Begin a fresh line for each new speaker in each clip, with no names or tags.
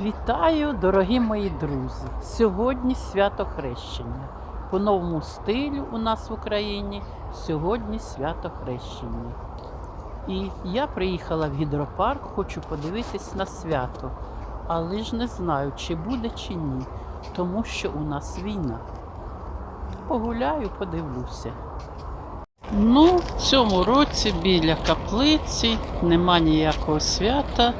Вітаю, дорогі мої друзі! Сьогодні свято Хрещення. По новому стилю у нас в Україні сьогодні свято Хрещення. І я приїхала в гідропарк, хочу подивитись на свято, але ж не знаю, чи буде, чи ні, тому що у нас війна. Погуляю, подивлюся. Ну, в цьому році біля каплиці нема ніякого свята.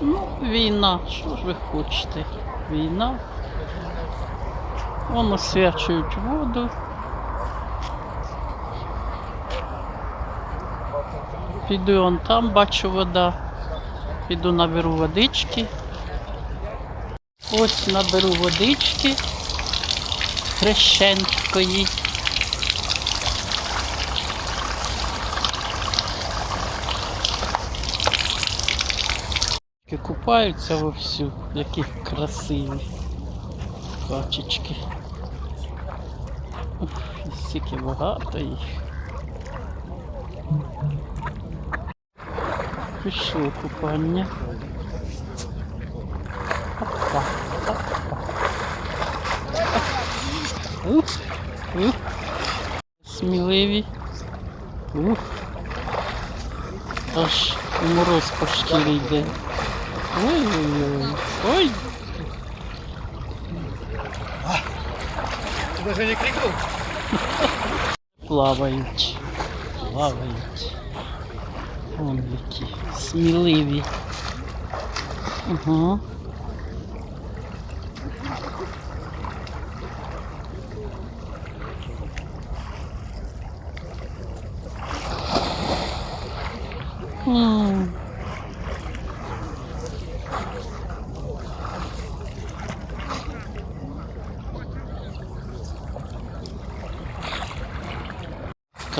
Ну, війна, що ж ви хочете? Війна. Вон освячують воду. Піду он там, бачу вода. Піду наберу водички. Ось наберу водички хрещенської. Купаються вовсю, які красиві качечки. Стільки багато їх. Пішло купання. Опа, опа. Ух, ух. Сміливі. Ух. Аж мороз по шкірі йде. Ой-ой-ой. Ой,
Ты даже не крикнул?
плавають. Плавають. Вон які сміливі. Угу. М.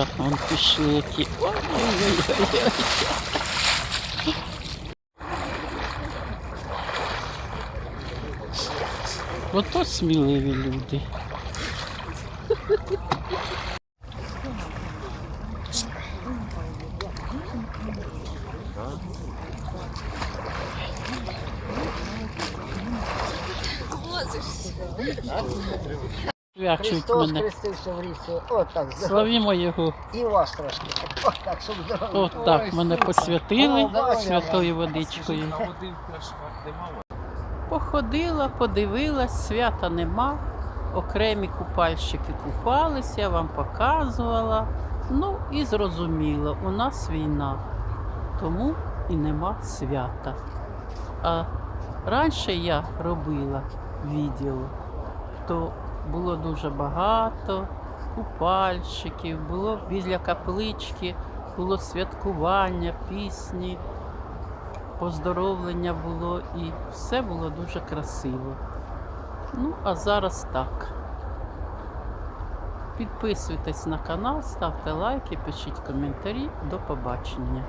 Так, вон пішли які. Ой-ой-ой. Люди. Вячують
Христос
мене.
хрестився в річці. От так. здорово.
Славімо його.
І вас трошки. От так, щоб здорово.
От так мене посвятили святою водичкою. Походила, подивилась, свята нема. Окремі купальщики купались, я вам показувала. Ну і зрозуміло, у нас війна, тому і нема свята. А раніше я робила відео, то було дуже багато купальщиків, було біля каплички, було святкування, пісні, поздоровлення було і все було дуже красиво. Ну, а зараз так. Підписуйтесь на канал, ставте лайки, пишіть коментарі. До побачення.